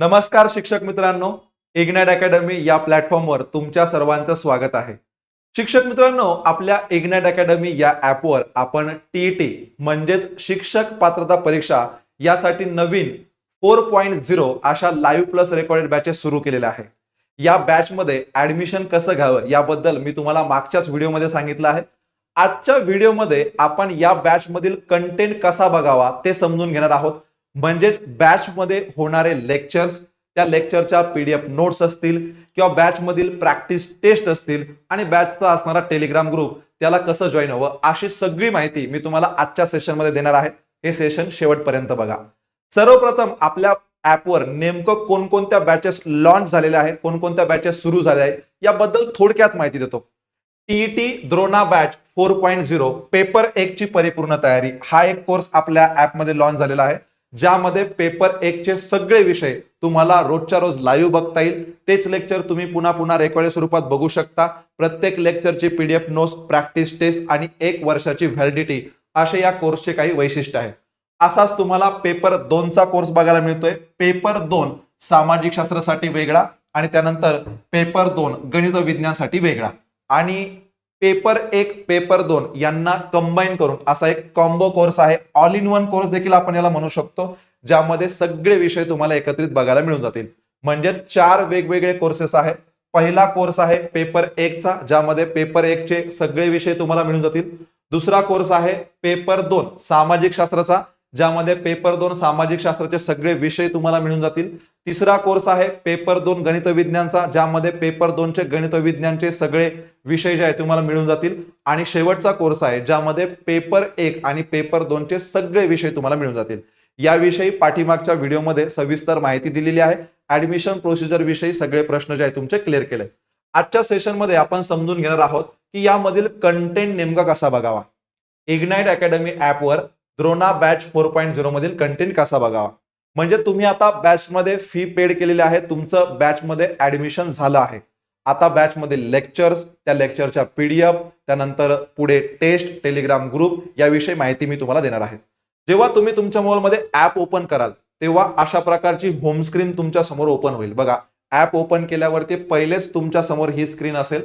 नमस्कार शिक्षक मित्रांनो इग्नाइट अकॅडमी या प्लॅटफॉर्मवर तुमच्या सर्वांचं स्वागत आहे. शिक्षक मित्रांनो आपल्या इग्नाइट अकॅडमी या ऍपवर आपण टीईटी म्हणजेच शिक्षक पात्रता परीक्षा यासाठी नवीन फोर पॉईंट झिरो अशा लाईव्ह प्लस रेकॉर्डेड बॅचेस सुरू केलेल्या आहे या बॅचमध्ये ऍडमिशन कसं घ्यावं याबद्दल मी तुम्हाला मागच्याच व्हिडिओमध्ये सांगितलं आहे. आजच्या व्हिडिओमध्ये आपण या बॅच मधील कंटेंट कसा बघावा ते समजून घेणार आहोत. म्हणजेच बॅच मध्ये होणारे लेक्चर्स त्या लेक्चरच्या पीडीएफ नोट्स असतील किंवा बॅच मधील प्रॅक्टिस टेस्ट असतील आणि बॅचचा असणारा टेलिग्राम ग्रुप त्याला कसं जॉईन हवं अशी सगळी माहिती मी तुम्हाला आजच्या सेशनमध्ये देणार आहे. हे सेशन शेवटपर्यंत बघा. सर्वप्रथम आपल्या ऍपवर नेमकं कोणकोणत्या बॅचेस लॉन्च झालेल्या आहेत कोणकोणत्या बॅचेस सुरू झाल्या आहेत याबद्दल थोडक्यात माहिती देतो. TET Drona batch four point zero paper एक ची परिपूर्ण तयारी. हा एक कोर्स आपल्या ऍपमध्ये लॉन्च झालेला आहे. ज्यामध्ये पेपर एक चे सगळे विषय तुम्हाला रोजच्या रोज लाईव्ह बघता येईल. तेच लेक्चर तुम्ही पुन्हा पुन्हा रेकॉर्ड स्वरूपात बघू शकता. प्रत्येक लेक्चरची पीडीएफ नोट्स प्रॅक्टिस टेस्ट आणि एक वर्षाची व्हॅलिडिटी असे या कोर्सचे काही वैशिष्ट्य आहे असाच तुम्हाला पेपर दोनचा कोर्स बघायला मिळतोय. पेपर दोन सामाजिक शास्त्रासाठी वेगळा आणि त्यानंतर पेपर दोन गणित विज्ञानासाठी वेगळा. आणि पेपर एक पेपर दोन यांना कंबाईन करून असा एक कॉम्बो कोर्स आहे. ऑल इन वन कोर्स देखील आपण याला म्हणू शकतो ज्यामध्ये सगळे विषय तुम्हाला एकत्रित बघायला मिळून जातील. म्हणजे चार वेगवेगळे कोर्सेस आहेत. पहिला कोर्स आहे पेपर एकचा ज्यामध्ये पेपर एक चे सगळे विषय तुम्हाला मिळून जातील. दुसरा कोर्स आहे पेपर दोन सामाजिक शास्त्राचा ज्यामध्ये पेपर दोन सामाजिक शास्त्राचे सगळे विषय तुम्हाला मिळून जातील. तिसरा कोर्स आहे पेपर दोन गणित विज्ञानचा ज्यामध्ये पेपर दोनचे गणित विज्ञानचे सगळे विषय जे आहे तुम्हाला मिळून जातील. आणि शेवटचा कोर्स आहे ज्यामध्ये पेपर एक आणि पेपर दोनचे सगळे विषय तुम्हाला मिळून जातील. याविषयी पाठीमागच्या व्हिडिओमध्ये सविस्तर माहिती दिलेली आहे. ऍडमिशन प्रोसिजर विषयी सगळे प्रश्न जे आहे तुमचे क्लिअर केले आजच्या सेशनमध्ये आपण समजून घेणार आहोत की यामधील कंटेंट नेमका कसा बघावा. इग्नाइट अकॅडमी ऍपवर Drona batch four point zero मधील कंटेंट कसा बघावा. म्हणजे तुम्ही आता बॅचमध्ये फी पेड केलेली आहे तुमचं बॅचमध्ये ऍडमिशन झालं आहे. आता बॅचमध्ये लेक्चर्स त्या लेक्चरच्या पीडीएफ त्यानंतर पुढे टेस्ट टेलिग्राम ग्रुप याविषयी माहिती मी तुम्हाला देणार आहे. जेव्हा तुम्ही तुमच्या मोबाईलमध्ये ऍप ओपन कराल तेव्हा अशा प्रकारची होम स्क्रीन तुमच्यासमोर ओपन होईल. बघा ऍप ओपन केल्यावरती पहिलेच तुमच्यासमोर ही स्क्रीन असेल.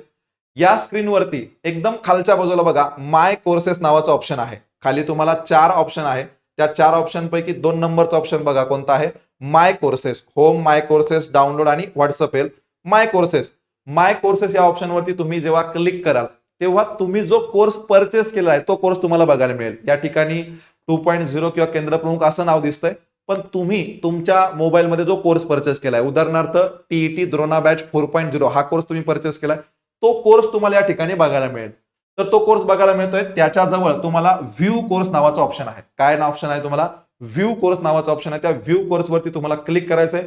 या स्क्रीनवरती एकदम खालच्या बाजूला बघा माय कोर्सेस नावाचं ऑप्शन आहे. खाली तुम्हाला चार ऑप्शन आहे. त्या चार ऑप्शन पैकी दोन नंबरचा ऑप्शन बघा कोणता आहे. My courses home my courses download आणि WhatsApp L my courses my courses या ऑप्शनवरती तुम्ही जेव्हा क्लिक कराल तेव्हा तुम्ही जो कोर्स परचेस केला आहे तो कोर्स तुम्हाला बघायला मिळेल. या ठिकाणी टू पॉईंट झिरो किंवा केंद्रप्रमुख असं नाव दिसतंय. पण तुम्ही तुमच्या मोबाईलमध्ये जो कोर्स परचेस केलाय उदाहरणार्थ TET Drona batch four point zero हा कोर्स तुम्ही परचेस केलाय तो कोर्स तुम्हाला या ठिकाणी बघायला मिळेल. तर तो कोर्स बघायला मिळतोय. त्याच्याजवळ तुम्हाला व्ह्यू कोर्स नावाचा ऑप्शन आहे. काय ना ऑप्शन आहे तुम्हाला? व्ह्यू कोर्स नावाचा ऑप्शन आहे. त्या व्ह्यू कोर्सवरती तुम्हाला क्लिक करायचंय.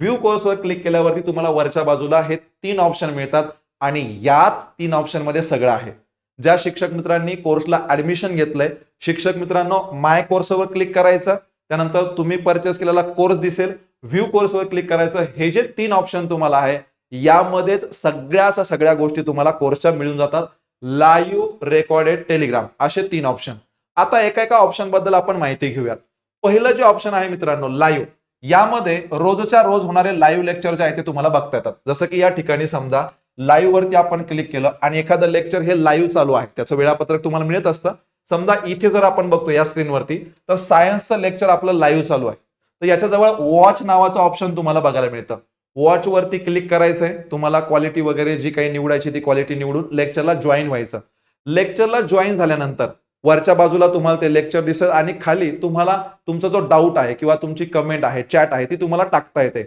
व्ह्यू कोर्सवर क्लिक केल्यावरती तुम्हाला वरच्या बाजूला हे तीन ऑप्शन मिळतात. आणि याच तीन ऑप्शनमध्ये सगळं आहे. ज्या शिक्षक मित्रांनी कोर्सला ऍडमिशन घेतलंय शिक्षक मित्रांनो माय कोर्सवर क्लिक करायचं. त्यानंतर तुम्ही परचेस केलेला कोर्स दिसेल. व्ह्यू कोर्सवर क्लिक करायचं. हे जे तीन ऑप्शन तुम्हाला आहे यामध्येच सगळ्याच्या सगळ्या गोष्टी तुम्हाला कोर्सच्या मिळून जातात. लाईव्ह रेकॉर्डेड टेलिग्राम असे तीन ऑप्शन आता एका एका ऑप्शनबद्दल आपण माहिती घेऊयात. पहिलं जे ऑप्शन आहे मित्रांनो लाईव्ह. यामध्ये रोजच्या रोज होणारे लाईव्ह लेक्चर जे आहे ते तुम्हाला बघता येतात. जसं की या ठिकाणी समजा लाईव्ह वरती आपण क्लिक केलं आणि एखादं लेक्चर हे लाईव्ह चालू आहे. त्याचं वेळापत्रक तुम्हाला मिळत असतं. समजा इथे जर आपण बघतो या स्क्रीनवरती तर सायन्सचं लेक्चर आपलं लाईव्ह चालू आहे. तर याच्याजवळ वॉच नावाचं ऑप्शन तुम्हाला बघायला मिळतं. वॉच वरती क्लिक करायचंय. तुम्हाला क्वालिटी वगैरे जी काही निवडायची ती क्वालिटी निवडून लेक्चरला जॉईन व्हायचं. लेक्चरला जॉईन झाल्यानंतर वरच्या बाजूला तुम्हाला ते लेक्चर दिसेल आणि खाली तुम्हाला तुमचा जो डाऊट आहे किंवा तुमची कमेंट आहे चॅट आहे ती तुम्हाला टाकता येते.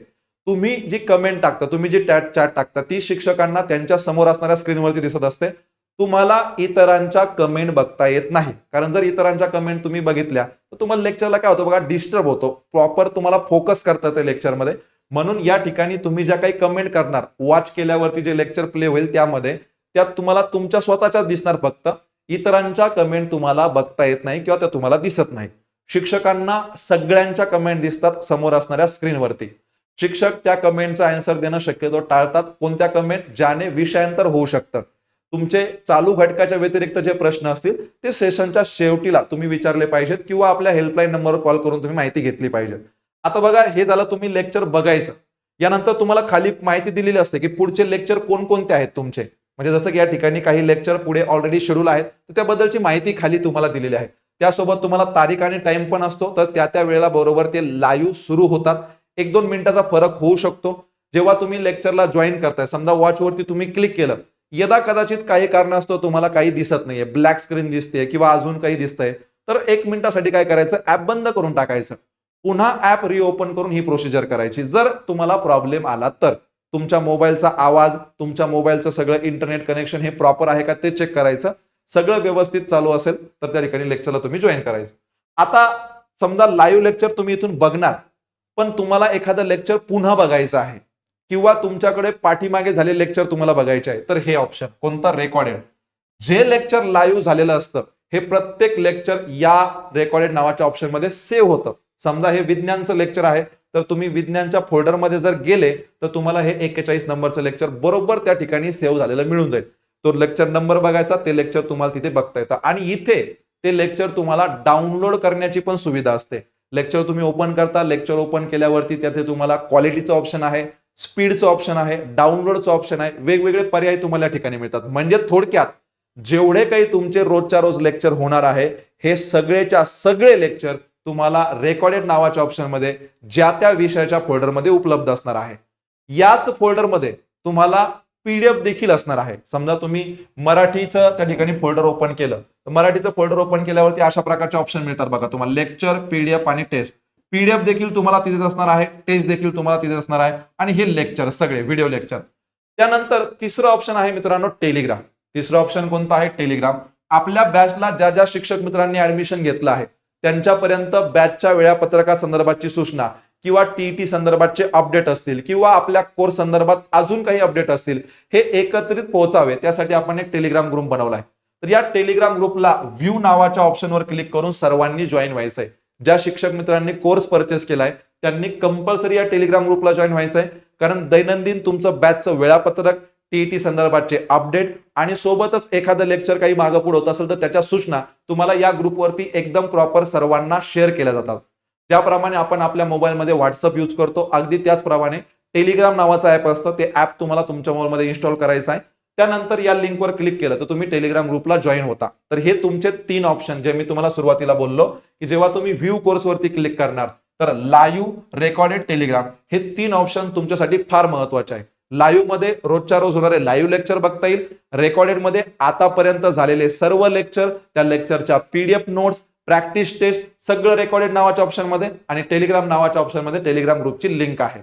तुम्ही जी कमेंट टाकता तुम्ही जी टॅट चॅट टाकता ती शिक्षकांना त्यांच्यासमोर असणाऱ्या स्क्रीनवरती दिसत असते. तुम्हाला इतरांच्या कमेंट बघता येत नाही. कारण जर इतरांच्या कमेंट तुम्ही बघितल्या तर तुम्हाला लेक्चरला काय होतं बघा डिस्टर्ब होतो. प्रॉपर तुम्हाला फोकस करता येते लेक्चरमध्ये म्हणून या ठिकाणी तुम्ही ज्या काही कमेंट करणार वॉच केल्यावरती जे लेक्चर प्ले होईल त्यामध्ये त्यात तुम्हाला तुमच्या स्वतःच्या दिसणार फक्त. इतरांच्या कमेंट तुम्हाला बघता येत नाही किंवा त्या तुम्हाला दिसत नाही. शिक्षकांना सगळ्यांच्या कमेंट दिसतात समोर असणाऱ्या स्क्रीनवरती शिक्षक त्या कमेंटचा आन्सर देणं शक्यतो टाळतात. कोणत्या कमेंट ज्याने विषयांतर होऊ शकतं. तुमचे चालू घटकाच्या व्यतिरिक्त जे प्रश्न असतील ते सेशनच्या शेवटीला तुम्ही विचारले पाहिजेत किंवा आपल्या हेल्पलाईन नंबरवर कॉल करून तुम्ही माहिती घेतली पाहिजे आता बघा हे झालं तुम्ही लेक्चर बघायचं. यानंतर तुम्हाला खाली माहिती दिलेली असते की पुढचे लेक्चर कोणकोणते आहेत तुमचे. म्हणजे जसं की या ठिकाणी काही लेक्चर पुढे ऑलरेडी शेड्यूल आहेत तर त्याबद्दलची माहिती खाली तुम्हाला दिलेली आहे. त्यासोबत तुम्हाला तारीख आणि टाइम पण असतो तर त्या त्या वेळेला बरोबर ते लाईव्ह सुरू होतात. एक दोन मिनिटाचा फरक होऊ शकतो. जेव्हा तुम्ही लेक्चरला जॉईन करताय समजा वॉचवरती तुम्ही क्लिक केलं यदा कदाचित काही कारण असतो तुम्हाला काही दिसत नाहीये. ब्लॅक स्क्रीन दिसते किंवा अजून काही दिसतंय. तर एक मिनिटासाठी काय करायचं? ऍप बंद करून टाकायचं. पुन्हा ऍप रिओपन करून ही प्रोसिजर करायची. जर तुम्हाला प्रॉब्लेम आला तर तुमच्या मोबाईलचा आवाज तुमच्या मोबाईलचं सगळं इंटरनेट कनेक्शन हे प्रॉपर आहे का ते चेक करायचं. सगळं व्यवस्थित चालू असेल तर त्या ठिकाणी लेक्चरला तुम्ही जॉईन करायचं. आता समजा लाईव्ह लेक्चर तुम्ही इथून बघणार पण तुम्हाला एखादं लेक्चर पुन्हा बघायचं आहे किंवा तुमच्याकडे पाठीमागे झाले लेक्चर तुम्हाला बघायचे आहे तर हे ऑप्शन कोणता रेकॉर्डेड जे लेक्चर लाईव्ह झालेलं असतं हे प्रत्येक लेक्चर या रेकॉर्डेड नावाच्या ऑप्शनमध्ये सेव्ह होतं. समजा हे विज्ञानचं लेक्चर आहे तर तुम्ही विज्ञानच्या फोल्डरमध्ये जर गेले तर तुम्हाला हे एक्केचाळीस नंबरचं लेक्चर बरोबर त्या ठिकाणी सेव्ह झालेलं मिळून जाईल. तो लेक्चर नंबर बघायचा ते लेक्चर तुम्हाला तिथे बघता येतं. आणि इथे ते लेक्चर तुम्हाला डाउनलोड करण्याची पण सुविधा असते. लेक्चर तुम्ही ओपन करता लेक्चर ओपन केल्यावरती त्याथे तुम्हाला क्वालिटीचं ऑप्शन आहे स्पीडचं ऑप्शन आहे डाउनलोडचं ऑप्शन आहे वेगवेगळे पर्याय तुम्हाला या ठिकाणी मिळतात. म्हणजे थोडक्यात जेवढे काही तुमचे रोजच्या रोज लेक्चर होणार आहे हे सगळेच्या सगळे लेक्चर तुम्हाला रेकॉर्डेड नावाच्या ऑप्शनमध्ये ज्या त्या विषयाच्या फोल्डरमध्ये उपलब्ध असणार आहे. याच फोल्डरमध्ये तुम्हाला पीडीएफ देखील असणार आहे. समजा तुम्ही मराठीचं त्या ठिकाणी फोल्डर ओपन केलं. तर मराठीचं फोल्डर ओपन केल्यावरती अशा प्रकारचे ऑप्शन मिळतात बघा. तुम्हाला लेक्चर पीडीएफ आणि टेस्ट पीडीएफ देखील तुम्हाला तिथेच असणार आहे. टेस्ट देखील तुम्हाला तिथे असणार आहे. आणि हे लेक्चर सगळे व्हिडिओ लेक्चर त्यानंतर तिसरं ऑप्शन आहे मित्रांनो टेलिग्राम तिसरं ऑप्शन कोणतं आहे? टेलिग्राम आपल्या बॅचला ज्या ज्या शिक्षक मित्रांनी ऍडमिशन घेतलं आहे त्यांच्यापर्यंत बॅचच्या वेळापत्रका संदर्भाची सूचना किंवा टीईटी संदर्भातचे अपडेट असतील किंवा आपल्या कोर्स संदर्भात अजून काही अपडेट असतील हे एकत्रित पोहोचावे. त्यासाठी आपण एक टेलिग्राम ग्रुप बनवलाय. तर या टेलिग्राम ग्रुपला व्ह्यू नावाच्या ऑप्शनवर क्लिक करून सर्वांनी जॉईन व्हायचंय. ज्या शिक्षक मित्रांनी कोर्स परचेस केलाय त्यांनी कंपल्सरी या टेलिग्राम ग्रुपला जॉईन व्हायचंय. कारण दैनंदिन तुमचं बॅचचं वेळापत्रक टीईटी संदर्भातचे अपडेट आणि सोबतच एखादं लेक्चर काही मागं पुढे होत असेल तर त्याच्या सूचना तुम्हाला या ग्रुपवरती एकदम प्रॉपर सर्वांना शेअर केल्या जातात. ज्याप्रमाणे आपण आपल्या मोबाईलमध्ये व्हॉट्सअप यूज करतो अगदी त्याचप्रमाणे टेलिग्राम नावाचं ऍप असतं ते ऍप तुम्हाला तुमच्या मोबाईलमध्ये इन्स्टॉल करायचं आहे. त्यानंतर या लिंकवर क्लिक केलं तर तुम्ही टेलिग्राम ग्रुपला जॉईन होता. तर हे तुमचे तीन ऑप्शन जे मी तुम्हाला सुरुवातीला बोललो की जेव्हा तुम्ही व्ह्यू कोर्सवरती क्लिक करणार तर लाईव्ह रेकॉर्डेड टेलिग्राम हे तीन ऑप्शन तुमच्यासाठी फार महत्त्वाचे आहे लाईव्हमध्ये रोजच्या रोज होणारे लाईव्ह लेक्चर बघता येईल. रेकॉर्डेडमध्ये आतापर्यंत झालेले सर्व लेक्चर त्या लेक्चरच्या पीडीएफ नोट्स प्रॅक्टिस टेस्ट सगळं रेकॉर्डेड नावाच्या ऑप्शनमध्ये आणि टेलिग्राम नावाच्या ऑप्शनमध्ये टेलिग्राम ग्रुपची लिंक आहे.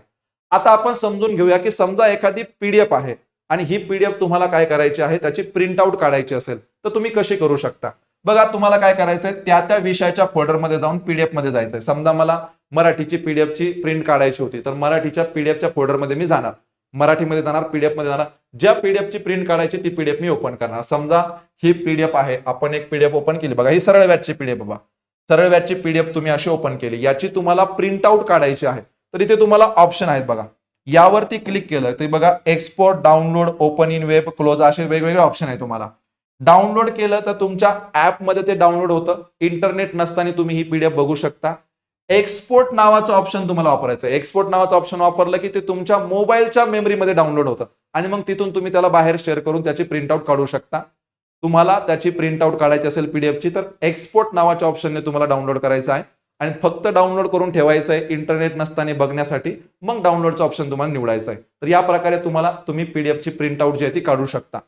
आता आपण समजून घेऊया की समजा एखादी पीडीएफ आहे आणि ही पीडीएफ तुम्हाला काय करायची आहे? त्याची प्रिंट आउट काढायची असेल तर तुम्ही कशी करू शकता? बघा तुम्हाला काय करायचंय? त्या त्या विषयाच्या फोल्डरमध्ये जाऊन पीडीएफमध्ये जायचंय. समजा मला मराठीची पीडीएफची प्रिंट काढायची होती तर मराठीच्या पीडीएफच्या फोल्डरमध्ये मी जाणार. मराठीमध्ये जाणार पीडीएफमध्ये जाणार. ज्या पीडीएफची प्रिंट काढायची ती पीडीएफ मी ओपन करणार. समजा ही पीडीएफ आहे. आपण एक पीडीएफ ओपन केली. बघा ही सरळ व्याजची पीडीएफ बघा सरळ व्याजची पीडीएफ तुम्ही अशी ओपन केली. याची तुम्हाला प्रिंट आउट काढायची आहे. तर इथे तुम्हाला ऑप्शन आहेत बघा. यावरती क्लिक केलं ते बघा export download open in web close असे वेगवेगळे ऑप्शन आहे तुम्हाला. डाउनलोड केलं तर तुमच्या ऍपमध्ये ते डाउनलोड होतं. इंटरनेट नसताना तुम्ही ही पीडीएफ बघू शकता. एक्सपोर्ट नावाचं ऑप्शन तुम्हाला वापरायचं एक्सपोर्ट नावाचं ऑप्शन वापरलं की ते तुमच्या मोबाईलच्या मेमरीमध्ये डाउनलोड होतं. आणि मग तिथून तुम्ही त्याला बाहेर शेअर करून त्याची प्रिंटआउट काढू शकता. तुम्हाला त्याची प्रिंटआउट काढायची असेल पीडीएफची तर एक्सपोर्ट नावाच्या ऑप्शनने तुम्हाला डाउनलोड करायचं आहे. आणि फक्त डाउनलोड करून ठेवायचं आहे इंटरनेट नसताना बघण्यासाठी मग डाउनलोडचं ऑप्शन तुम्हाला निवडायचं आहे. तर या प्रकारे तुम्हाला तुम्ही पीडीएफची प्रिंटआउट जी आहे ती काढू शकता.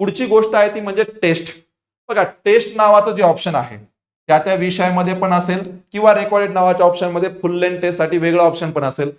पुढची गोष्ट आहे ती म्हणजे टेस्ट बघा टेस्ट नावाचं जे ऑप्शन आहे त्या त्या विषयामध्ये पण असेल किंवा रेकॉर्डेड नावाच्या ऑप्शनमध्ये फुल लेंथ टेस्टसाठी वेगळं ऑप्शन पण असेल.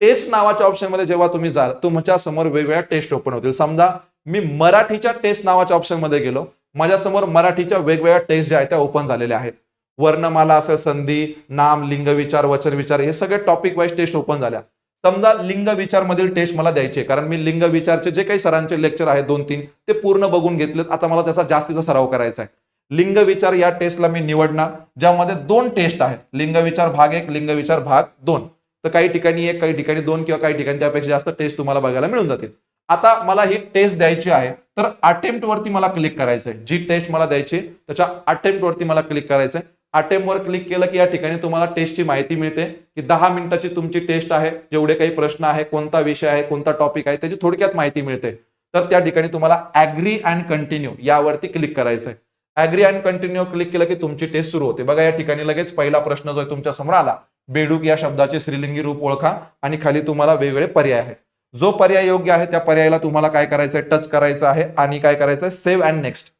टेस्ट नावाच्या ऑप्शनमध्ये जेव्हा तुम्ही जाल तुमच्यासमोर वेगवेगळ्या टेस्ट ओपन होतील. समजा मी मराठीच्या टेस्ट नावाच्या ऑप्शनमध्ये गेलो. माझ्यासमोर मराठीच्या वेगवेगळ्या टेस्ट ज्या आहेत त्या ओपन झालेल्या आहेत. वर्णमाला असेल संधी नाम लिंग विचार वचन विचार हे सगळे टॉपिक वाईज टेस्ट ओपन झाल्या. समजा लिंग विचार मधील टेस्ट मला द्यायचे कारण मी लिंग विचारचे जे काही सरांचे लेक्चर आहेत दोन तीन ते पूर्ण बघून घेतलेत. आता मला त्याचा जास्तीचा सराव करायचा आहे. लिंग विचार या टेस्टला मी निवडणार ज्यामध्ये दोन टेस्ट आहेत. लिंग विचार भाग एक लिंग विचार भाग दोन. तर काही ठिकाणी एक काही ठिकाणी दोन किंवा काही ठिकाणी त्यापेक्षा जास्त टेस्ट तुम्हाला बघायला मिळून जातील. आता मला ही टेस्ट द्यायची आहे तर अटेम्प्ट वरती मला क्लिक करायचंय. जी टेस्ट मला द्यायची त्याच्या अटेम्प्ट वरती मला क्लिक करायचंय. अटेम्पवर क्लिक केलं की या ठिकाणी तुम्हाला टेस्टची माहिती मिळते की दहा मिनिटाची तुमची टेस्ट आहे जेवढे काही प्रश्न आहे कोणता विषय आहे कोणता टॉपिक आहे त्याची थोडक्यात माहिती मिळते. तर त्या ठिकाणी तुम्हाला ऍग्री अँड कंटिन्यू यावरती क्लिक करायचंय. ऍग्री अँड कंटिन्यू क्लिक केलं की तुमची टेस्ट सुरू होते. बघा या ठिकाणी लगेच पहिला प्रश्न जो आहे तुमच्यासमोर आला. बेडूक या शब्दाचे श्रीलिंगी रूप ओळखा आणि खाली तुम्हाला वेगवेगळे पर्याय आहे जो पर्याय योग्य आहे त्या पर्यायाला तुम्हाला काय करायचं आहे टच करायचं आहे आणि काय करायचं सेव्ह अँड नेक्स्ट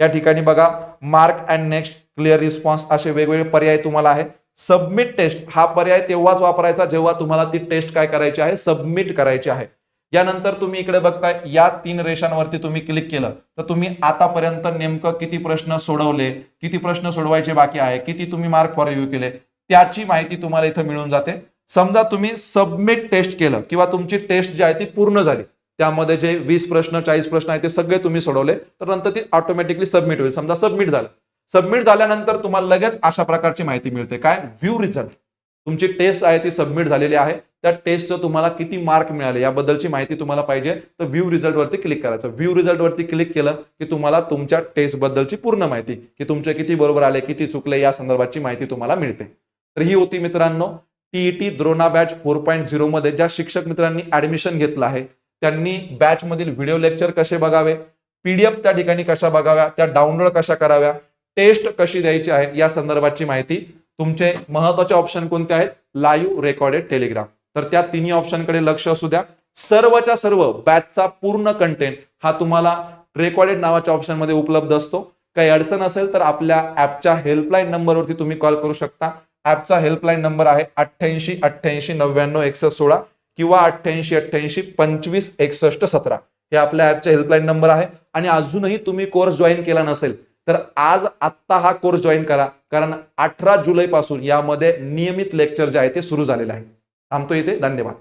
या ठिकाणी बघा mark and next clear response असे वेगवेगळे पर्याय तुम्हाला आहे. सबमिट टेस्ट हा पर्याय तेव्हाच वापरायचा जेव्हा तुम्हाला ती टेस्ट काय करायची आहे? सबमिट करायची आहे. यानंतर तुम्ही इकडे बघताय या तीन रेषांवरती तुम्ही क्लिक केलं तर तुम्ही आतापर्यंत नेमकं किती प्रश्न सोडवले किती प्रश्न सोडवायचे बाकी आहे किती तुम्ही मार्क फॉर रिव्ह्यू केले त्याची माहिती तुम्हाला इथं मिळून जाते. समजा तुम्ही सबमिट टेस्ट केलं किंवा तुमची टेस्ट जी आहे ती पूर्ण झाली त्यामध्ये जे वीस प्रश्न चाळीस प्रश्न आहेत ते सगळे तुम्ही सोडवले तर नंतर ती ऑटोमॅटिकली सबमिट होईल. समजा सबमिट झालं. सबमिट झाल्यानंतर तुम्हाला लगेच अशा प्रकारची माहिती मिळते. काय? व्ह्यू रिझल्ट तुमची टेस्ट आहे ती सबमिट झालेली आहे. त्या टेस्टचं तुम्हाला किती मार्क मिळाले याबद्दलची माहिती तुम्हाला पाहिजे. तर व्ह्यू रिझल्ट वरती क्लिक करायचं. व्ह्यू रिझल्ट वरती क्लिक केलं की तुम्हाला तुमच्या टेस्ट बद्दलची पूर्ण माहिती की तुमचे किती बरोबर आले किती चुकले या संदर्भाची माहिती तुम्हाला मिळते. तर ही होती मित्रांनो TET Drona batch four point zero मध्ये ज्या शिक्षक मित्रांनी ऍडमिशन घेतलं आहे त्यांनी बॅच मधील व्हिडिओ लेक्चर कसे बघावे पीडीएफ त्या ठिकाणी कशा बघाव्या त्या डाउनलोड कशा कराव्या टेस्ट कशी द्यायची आहे या संदर्भाची माहिती तुमचे महत्त्वाचे ऑप्शन कोणते आहेत? लाईव्ह रेकॉर्डेड टेलिग्राम तर त्या तिन्ही ऑप्शनकडे लक्ष असू द्या. सर्वच्या सर्व बॅचचा पूर्ण कंटेंट हा तुम्हाला रेकॉर्डेड नावाच्या ऑप्शनमध्ये उपलब्ध असतो. काही अडचण असेल तर आपल्या ऍपच्या हेल्पलाईन नंबरवरती तुम्ही कॉल करू शकता. ऍपचा हेल्पलाईन नंबर आहे अठ्ठ्याऐंशी अठ्ठ्याऐंशी नव्याण्णव एकसष्ट सोळा किंवा अठ्ठ्याऐंशी अठ्ठ्याऐंशी पंचवीस एकसष्ट सतरा. हे आपल्या ऍपचा हेल्पलाईन नंबर आहे. आणि अजूनही तुम्ही कोर्स जॉईन केला नसेल तर आज आत्ता हा कोर्स जॉईन करा. कारण अठरा जुलैपासून यामध्ये नियमित लेक्चर जे आहे ते सुरू झालेले आहे. थांबतो इथे. धन्यवाद.